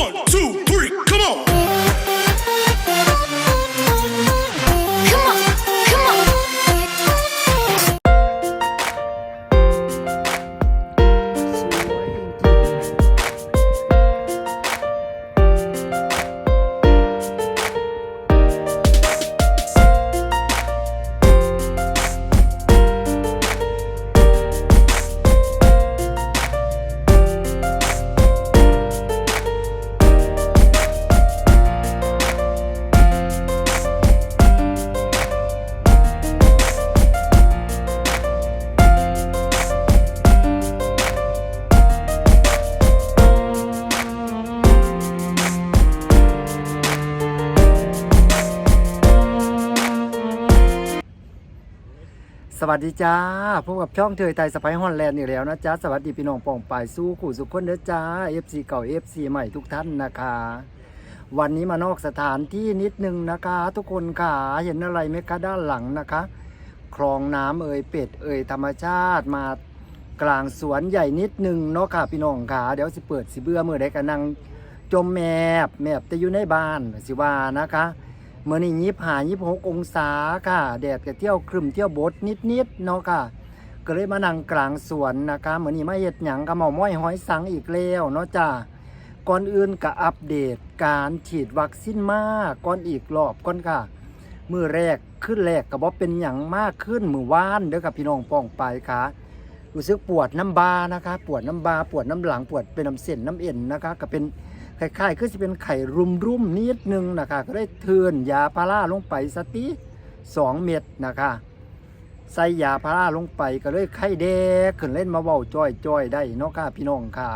One, two, สวัสดีจ้าพบกับช่องเทยไทยสไปฮอนแลนด์อีกแล้วนะจ๊ะสวัสดีพี่น้องปองปายสู้ขู่สุขคนเด้อจ้า FC เก่า FC ใหม่ทุกท่านนะคะ วันนี้มานอกสถานที่นิดนึงนะคะ ทุกคนค่ะเห็นอะไรไหมคะด้านหลังนะคะ คลองน้ำเอ่ยเป็ดเอ่ยธรรมชาติมากลางสวนใหญ่นิดนึงเนาะค่ะพี่น้องค่ะเดี๋ยวสิเปิดสิเบื่อมือใดกันนั่งจมแมบแมบแต่อยู่ในบ้านสิว่านะคะ เมื่อนี้ยิบหายิบหกองศาค่ะ แดดก็เที่ยวครึมเที่ยวบดนิดนิดๆเนาะค่ะ ก็เลยมานั่งกลางสวนนะคะเมื่อนี้มาเห็ดหยังกับหมอม้อยหอยสังอีกแล้วเนาะจ้าก่อนอื่นก็อัปเดตการฉีดวัคซีนมาก่อนอีกรอบก่อนค่ะ มือแรกขึ้นแรกก็บอกเป็นอย่างมากขึ้นมือว่านเด้อกับพี่น้องป้องไปค่ะรู้สึกปวดน้ำบานะคะ ปวดน้ำบาปวดน้ำหลังปวดเป็นน้ำเส้นน้ำเอ็นนะคะ ก็เป็น คล้ายๆคือจะเป็นไข่รุมๆนิดนึงนะคะก็ได้เทือนยาพาราลงไปสติสองเม็ดนะคะใส่ยาพาราลงไปก็เลยไข้แดกขึ้นเล่นมาเว้าจ้อยจ้อยๆได้เนาะค่ะพี่น้องค่ะ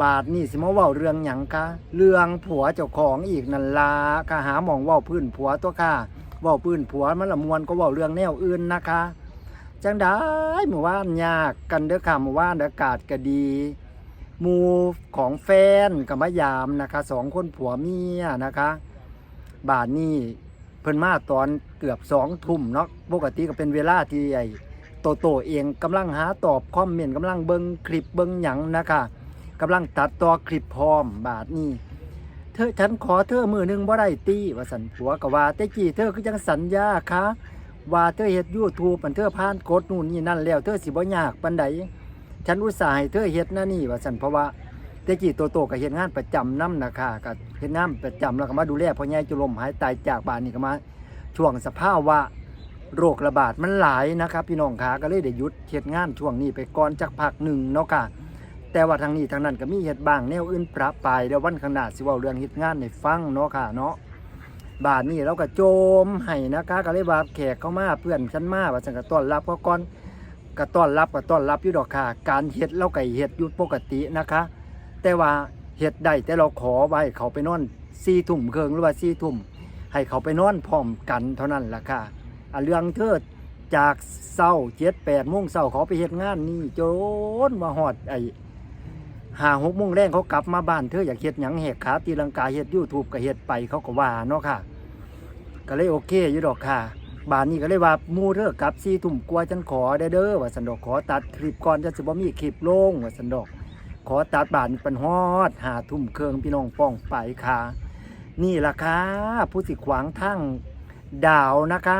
บาทนี่สิมาเว้าเรื่องหยังคะเรื่องผัวเจ้าของอีกนันลาค่ะหาหมองเว้าพื้นผัวตัวค่ะเว้าพื้นผัวมันละมวนก็เว้าเรื่องแนวอื่นนะคะจังได้เมื่อวานยากกันเด้อค่ะเมื่อวานอากาศก็ดี มูของแฟนกับมายามนะคะสองคนผัวเมียนะคะ บาทนี่เพิ่นมาตอนเกือบสองทุ่มเนาะปกติก็เป็นเวลาที่ไอ้โตโตเองกำลังหาตอบคอมเมนต์กำลังเบิงคลิปเบิงหยังนะคะกำลังตัดต่อคลิปพร้อมบาทนี่เธอฉันขอเธอมือหนึงบ่ได้ตีว่าสันผัวก็ว่าแต่กี้เธอคือจังสัญญาคะว่าเธอเฮ็ด YouTube มันเธอผ่านกดนู่นนี่นั่นแล้ว เธอสิบ่ยากปานใด ฉันอุตส่าห์ให้เธอเฮ็ดนะนี่ว่าสันเพราะว่าแต่กี้โตโตก็เฮ็ดงานประจำน้ำนะคะก็เฮ็ดงานประจำแล้วก็มาดูแลพ่อใหญ่จุลมหายตายจากบ้านนี่ก็มาช่วงสภาพวะโรคระบาดมันหลายนะครับ พี่น้องขาก็เลยได้หยุดเฮ็ดงานช่วงนี้ไปก่อนจักพักหนึ่งเนาะค่ะแต่ว่าทางนี้ทางนั้นก็มีเฮ็ดบ้างแนวอื่นประปายเดี๋ยววันข้างหน้าสิว้าเรื่องเฮ็ดงานให้ฟังเนาะค่ะเนาะบานนี้เราก็โจมให้นะคะก็เลยว่าแขกเข้ามาเพื่อนฉันมาว่าฉันก็ต้อนรับเขาก่อน ก็ต้อนรับก็ต้อนรับอยู่ดอกค่ะ การเฮ็ดเราไก็เฮ็ดยู่ปกตินะคะ แต่ว่าเฮ็ดได้แต่เราขอไว้เขาไปนอนสี่ทุ่มเคิงหรือว่าสี่ทุ่มให้เขาไปนอนพร้อมกันเท่านั้นล่ะค่ะเรื่องเทิดจากเศร้าเจ็ดแปดโมงเศร้าเขาไปเฮ็ดงานนี่โจนมาหอดไอ้หาหกโมงแรงเขากลับมาบ้านเธออยากเฮ็ดหยังแหกขาตีลังกาเฮ็ดยูทูบก็เฮ็ดไปเขาก็ว่าเนาะค่ะ ก็เลยโอเคอยู่ดอกค่ะ บานนี้ก็เลยว่ามูเธอกลับสี่ทุ่มกว่าจันขอได้เด้อว่าสันดอกขอตัดคลิปก่อนจะสิบ่มีคลิปลงว่าสันดอก ขอตัดบานเป็นฮอดหาทุ่มเครื่องพี่น้องป้องไปค่ะนี่ล่ะค่ะผู้สิขวางทั้งดาวนะคะ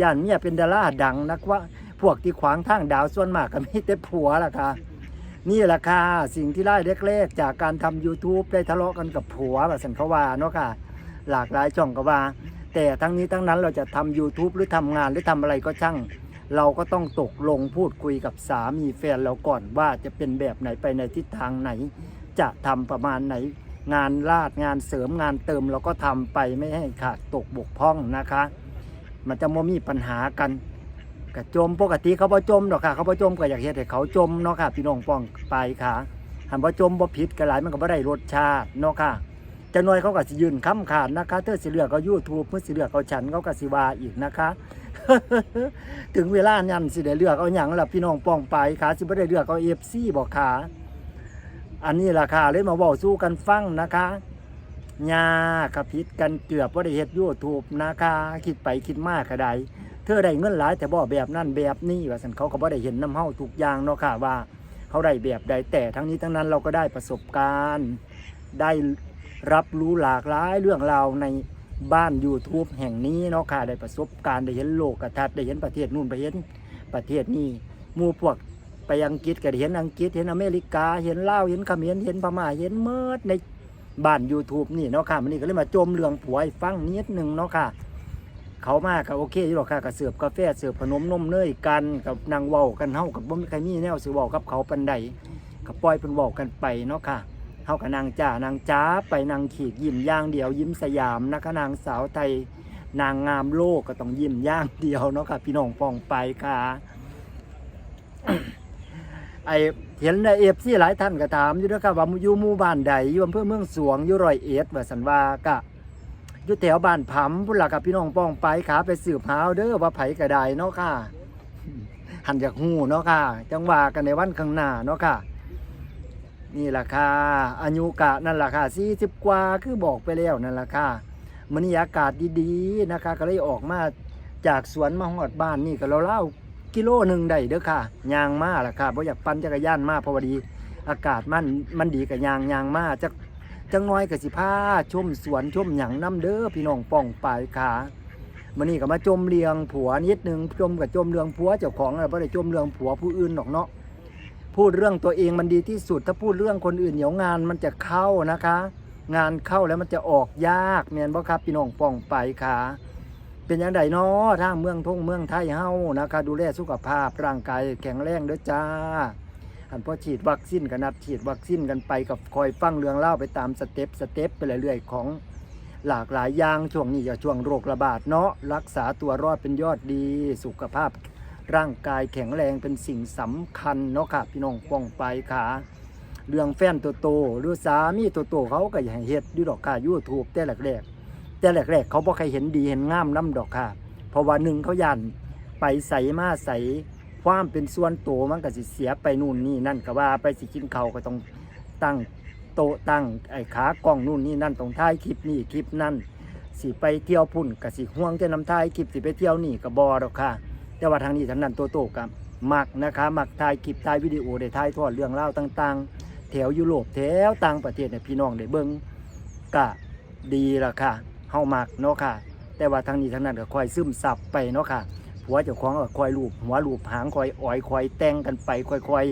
ย่านเมียเป็นดาราดังนักว่าพวกที่ขวางทางดาวส่วนมากก็มีแต่ผัวล่ะค่ะ นี่ล่ะค่ะสิ่งที่ได้เล็กๆจากการทำ YouTube ได้ทะเลาะกันกับผัวแบบสันเขาว่าเนาะค่ะ หลากหลายช่องก็ว่า แต่ทั้งนี้ทั้งนั้นเราจะทำ YouTube หรือทำงานหรือทำอะไรก็ช่าง เราก็ต้องตกลงพูดคุยกับสามีแฟนเราก่อนว่าจะเป็นแบบไหนไปในทิศทางไหน จะทำประมาณไหน งานลาดงานเสริมงานเติมเราก็ทำไปไม่ให้ขาดตกบกพร่องนะคะ มันจะไม่มีปัญหากันกระจมปกติเขาบ่จมดอกค่ะ เขาบ่จมก็อยากเฮ็ดให้เขาจมเนาะค่ะ พี่น้องป้องไปค่ะหันบ่จมบ่ผิดก็หลายมันก็บ่ได้รสชาติเนาะค่ะ จะน้อยเขาก็สิยืนค้ำขาดนะคะ เธอสิเลือกเอา YouTube เมื่อสิเลือกเอาฉันเขาก็สิว่าอีกนะคะ ถึงเวลานั้นสิได้เลือกเอาหยังล่ะพี่น้องป้องไปค่ะสิบ่ได้เลือกเอา FC บ่ค่ะอันนี้ราคาเลยมาเว้าสู้กันฟังนะคะยากระพิดกันเกือบว่าได้เฮ็ดยูทูบนะคะคิดไปคิดมากก็ไดเธอได้เงินหลายแต่บ่แบบนั้นแบบนี้ว่าสันเขาก็บ่ได้เห็นน้ำเฮาทุกอย่างเนาะค่ะว่าเขาได้แบบใดแต่ทั้งนี้ทั้งนั้นเราก็ได้ประสบการณ์ได้ รับรู้หลากหลายเรื่องราวในบ้าน YouTube แห่งนี้เนาะค่ะได้ประสบการณ์ได้เห็นโลกกระทัดได้เห็นประเทศนู่นไปเห็นประเทศนี้มู่พวกไปอังกฤษก็ได้เห็นอังกฤษเห็นอเมริกาเห็นลาวเห็นเขมรเห็นพม่าเห็นเมิดในบ้าน YouTube นี่เนาะค่ะมันนี่ก็เลยมาจมเรื่องผัวให้ฟังนิดนึงเนาะค่ะ เขามากกับโอเคอยู่หรอกค่ะกับเสิร์ฟกาแฟเสิร์ฟขนมนมเนยกันกับนางเว้ากันเฮากับบ่มีใครมีแนวสิเว้ากับเขาปันใดกับปล่อยเพิ่นเว้ากันไปเนาะค่ะ เฮากับนางจ้านางจ้าไปนางขีดยิ้มย่างเดียว ยิ้มสยามนะคะนางสาวไทยนางงามโลกก็ต้องยิ้มย่างเดียวเนาะค่ะพี่น้องปองไปค่ะไอเห็นในเอฟซีหลายท่านก็ถามอยู่ด้วยค่ะว่าอยู่หมู่บ้านใดอยู่อำเภอเมืองสวงอยู่รอยเอ็ดว่าสันว่ากะอยู่แถวบ้านผำพุ่นล่ะกับพี่น้องป้องไปขาไปสืบหาเอาเด้อว่าไผกระไดเนาะค่ะ หันจากหูเนาะค่ะ จังว่ากันในวันข้างหน้าเนาะค่ะ นี่ล่ะค่ะอายุกะนั่นล่ะค่ะ40กว่าคือบอกไปแล้วนั่นล่ะค่ะมันนี่อากาศดีๆนะคะ ก็เลยออกมาจากสวนมาฮอดบ้านนี่ก็เราเล่ากิโลหนึ่งได้เด้อค่ะยางมาล่ะค่ะบ่อยากปั่นจักรยานมาพราะว่าดี อากาศมันมันดีกับยางยางมาจักจังน้อยกับสิผ้าชมสวนชมหยังน้ำเด้อพี่น้องป้องปลายขามื่อนี้ก็มาจมเลียงผัวนิดนึงจมกับจมเรืองผัวเจ้าของอะไรไม่ได้จมเรืองผัวผู้อื่นหรอกเนาะ พูดเรื่องตัวเองมันดีที่สุด ถ้าพูดเรื่องคนอื่นเดี๋ยวงานมันจะเข้านะคะ งานเข้าแล้วมันจะออกยากแม่นบ่ครับพี่น้องป้องไปขาเป็นยังไงเนาะทางเมืองทงเมืองไทยเฮานะคะ ดูแลสุขภาพร่างกายแข็งแรงเด้อจ้าอันพอฉีดวัคซีนกันนัดฉีดวัคซีนกันไปกับคอยฟังเรื่องเล่าไปตามสเต็ปสเต็ปไปเรื่อยๆของหลากหลายอย่างช่วงนี้อย่าช่วงโรคระบาดเนาะรักษาตัวรอดเป็นยอดดีสุขภาพ ร่างกายแข็งแรงเป็นสิ่งสำคัญเนาะค่ะ พี่น้องป้องไปขาเรื่องแฟนตัวโตหรือสามีตัวโตเขาก็อย่าให้เฮ็ดอยู่ดอกค่ะยูทูบแต่แรกๆแต่แรกๆเขาบ่ใครเห็นดีเห็นงามน้ำดอกค่ะ เพราะว่าหนึ่งเขายันไปใส่มาใส่ความเป็นส่วนตัวมันก็สิเสียไปนู่นนี่นั่นก็ว่าไปสิกินเขาก็ต้องตั้งโตตั้งไอ้ขากล้องนู่นนี่นั่นต้องถ่ายคลิปนี่คลิปนั่นสิไปเที่ยวพุ่นก็สิห่วงแต่น้ำถ่ายคลิปสิไปเที่ยวนี่ก็บอดอกค่ะ แต่ว่าทางนี้ทางนั้นโตโตกับมักนะคะมักถ่ายคลิปถ่ายวิดีโอได้ถ่ายทอดเรื่องเล่าวต่าง ๆ แถวยุโรปแถวต่างประเทศเนี่ยพี่น้องได้เบิ่งก็ดีละค่ะเฮามักเนาะค่ะ แต่ว่าทางนี้ทางนั้นก็คอยซึมซับไปเนาะค่ะหัวเจ้าของก็คอยลูบหัวลูบหางคอยอ่อยคอยแต่งกันไปคอยคอย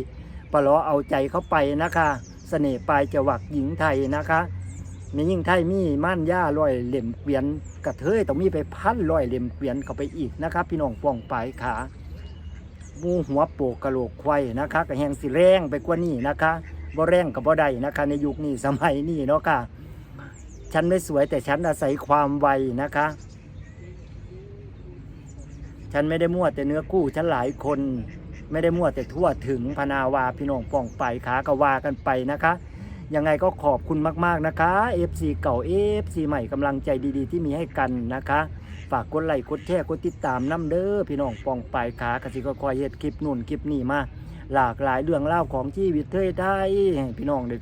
ปลาล้อเอาใจเข้าไปนะคะ เสน่ห์ปลายจวักหญิงไทยนะคะ มีหญิงไทยมีม่านย่าลอยเหลี่ยมเกวียนกระเทยต้องมีไปพันลอยเหลี่ยมเกวียนเข้าไปอีกนะคะพี่น้องป้องปลายขามูหัวโปกกระโหลกควายนะคะกระแหงสิแรงไปกว่านี้นะคะบ่แรงกับบ่ได้นะคะ ในยุคนี้สมัยนี้เนาะค่ะฉันไม่สวยแต่ฉันอาศัยความไวนะคะ ฉันไม่ได้มั่วแต่เนื้อคู่ฉันหลายคน ไม่ได้มั่วแต่ทั่วถึงพนาวาพี่น้องป่องไปขากวากันไปนะคะ ยังไงก็ขอบคุณมาก ๆ นะคะ FC เก่า FC ใหม่กำลังใจดีๆ ที่มีให้กันนะคะ ฝากกดไลค์กดแชร์กดติดตามน้ำเด้อพี่น้องปองไปขากสิก็คอยเฮ็ดคลิปนู่นคลิปนี่มา หลากหลายเรื่องเล่าของชีวิตเทยได้ให้พี่น้องได้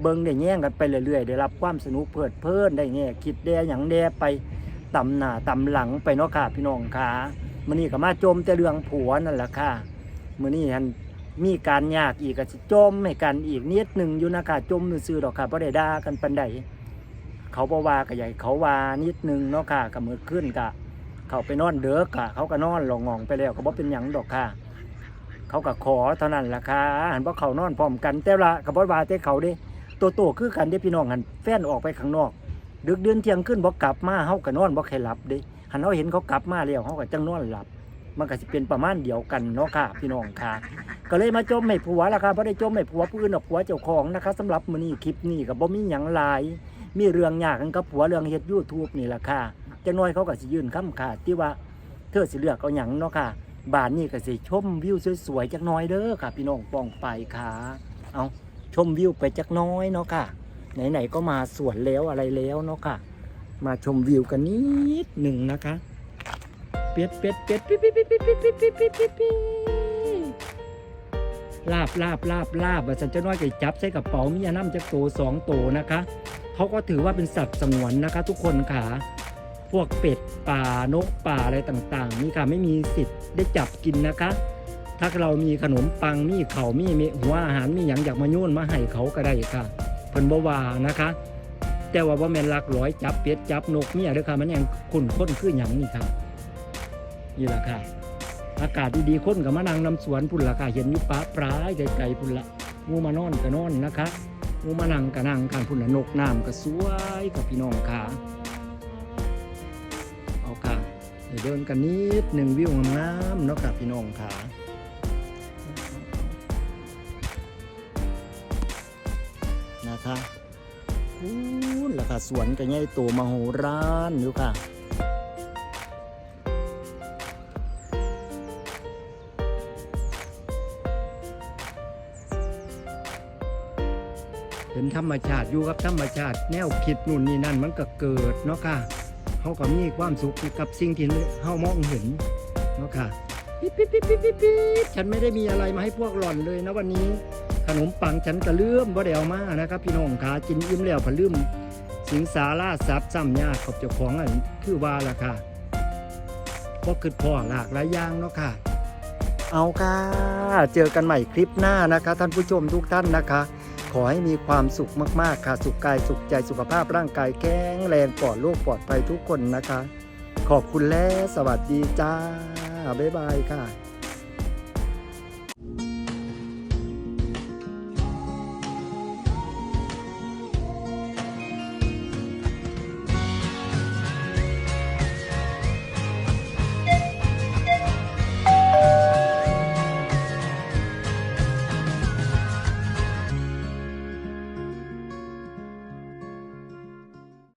เบิ่งได้แย่งกันไปเรื่อยๆ ได้รับความสนุกเพลิดเพลินได้แง่คิดแด่หยังแด่ไปตำหน้าตำหลังไปเนาะค่ะพี่น้องค่ะมื่อนี้ก็มาโจมแต่เรื่องผัวนั่นแหละค่ะมื่อนี้ฮัน มีการยากอีกก็สิจมให้กันอีกนิดหนึ่งอยู่นะคะจมซื่อดอกค่ะพราะได้ด่ากันปันใดเขาบอกว่าก็ใหญ่เขาว่านิดหนึ่งเนาะค่ะก็มือขึ้นกะเขาไปนอนเด้อกะเขาก็นอนหลงงองไปแล้วก็บ่เป็นหยังดอกค่ะเขาก็ขอเท่านั้นล่ะค่ะหันเพราเขานอนพร้อมกันแต่ละก็บ่ว่าแต่เขาเด้โตโตคือกันเด้พี่น้องหันแฟนออกไปข้างนอก ดึกเดือนเที่ยงขึ้นบ่กลับมาเฮาก็นอนบ่ใครหลับเด้หันเขาเห็นเขากลับมาแล้วเขาก็จังนอนหลับ มันก็สิเป็นประมาณเดียวกันเนาะค่ะ พี่น้องค่ะ ก็เลยมาจมไม่ผัวละค่ะเพราะได้จมไม่ผัวผู้อื่นหรอกผัวเจ้าของนะคะสำหรับมื้อนี้คลิปนี้ก็บ่มีหยังหลาย มีเรื่องยากกันกับผัวเรื่องเฮ็ด YouTube นี่ล่ะค่ะจังน้อยเขาก็สิยื่นคำขาดที่ว่าเธอสิเลือกเอาหยังเนาะค่ะบ้านนี้ก็สิชมวิวสวยๆจักน้อยเด้อค่ะ พี่น้องป้องไปค่ะเอาชมวิวไปจักน้อยเนาะค่ะไหนๆก็มาสวนแล้วอะไรแล้วเนาะค่ะ มาชมวิวกันนิดหนึ่งนะคะ เป็ดเป็ดเป็ดปิ๊ดปิ๊ดปิ๊ดปิ๊ดปิ๊ดปิ๊ดปิ๊ดปิ๊ดปิ๊ดปิ๊ดลาบลาบลาบลาบว่าฉันจะน้อยก็จับใส่กระเป๋ามียาน้ำจะโตสองโตนะคะ เขาก็ถือว่าเป็นสัตว์สงวนนะคะ ทุกคนค่ะ พวกเป็ดป่านกป่าอะไรต่างๆ นี่ค่ะไม่มีสิทธิ์ได้จับกินนะคะ ถ้าเรามีขนมปังมีเขามีเมหัวอาหารมีอย่างอยากมาโยนมาให้เขาก็ได้ค่ะเพิ่นบวานะคะแต่ว่าบ่าแมนลักร้อยจับเป็ดจับนกเนี่ยเด้อค่ะมันยังขุ่นข้นคือหยังนี่ค รับนี่ล่ะค่ะ อากาศดีๆคนก็มานั่งน้ำสวนพุ่นละค่ะ เห็นอยู่ปะปลายไกลๆพุ่นละงูมานอนก็นอนนะคะงูมานั่งก็นั่งกันพุ่นละนกน้ำก็สวยกับพี่น้องค่ะ เอาค่ะเดินกันนิดหนึ่งวิวงามๆเนาะค่ะพี่น้องค่ะนะคะอู้แล้วค่ะสวนก็ใหญ่โตมโหฬารอยู่ค่ะ เป็นธรรมชาติอยู่กับธรรมชาติ แนวคิดนู่นนี่นั่นมันก็เกิดเนาะค่ะเขาก็มีความสุขกับสิ่งที่เขามองเห็นเนาะค่ะปิ๊บปิ๊บปิ๊บปิ๊บปิ๊บปิ๊บฉันไม่ได้มีอะไรมาให้พวกหล่อนเลยนะวันนี้ ขนมปังฉันก็ลืมบ่ได้เอามานะครับ พี่น้องขากินอิ่มแล้วพะลืมสิงสาราทรัพย์ซ้ำยากขอบเจ้าของอันคือว่าล่ะค่ะก็คือพ่อหลากหลายอย่างเนาะค่ะ เอาค่ะ เจอกันใหม่คลิปหน้านะคะ ท่านผู้ชมทุกท่านนะคะ ขอให้มีความสุขมากๆค่ะ สุขกายสุขใจสุขภาพร่างกายแข็งแรงปลอดโรคปลอดภัยทุกคนนะคะ ขอบคุณและสวัสดีจ้า บ๊ายบายค่ะ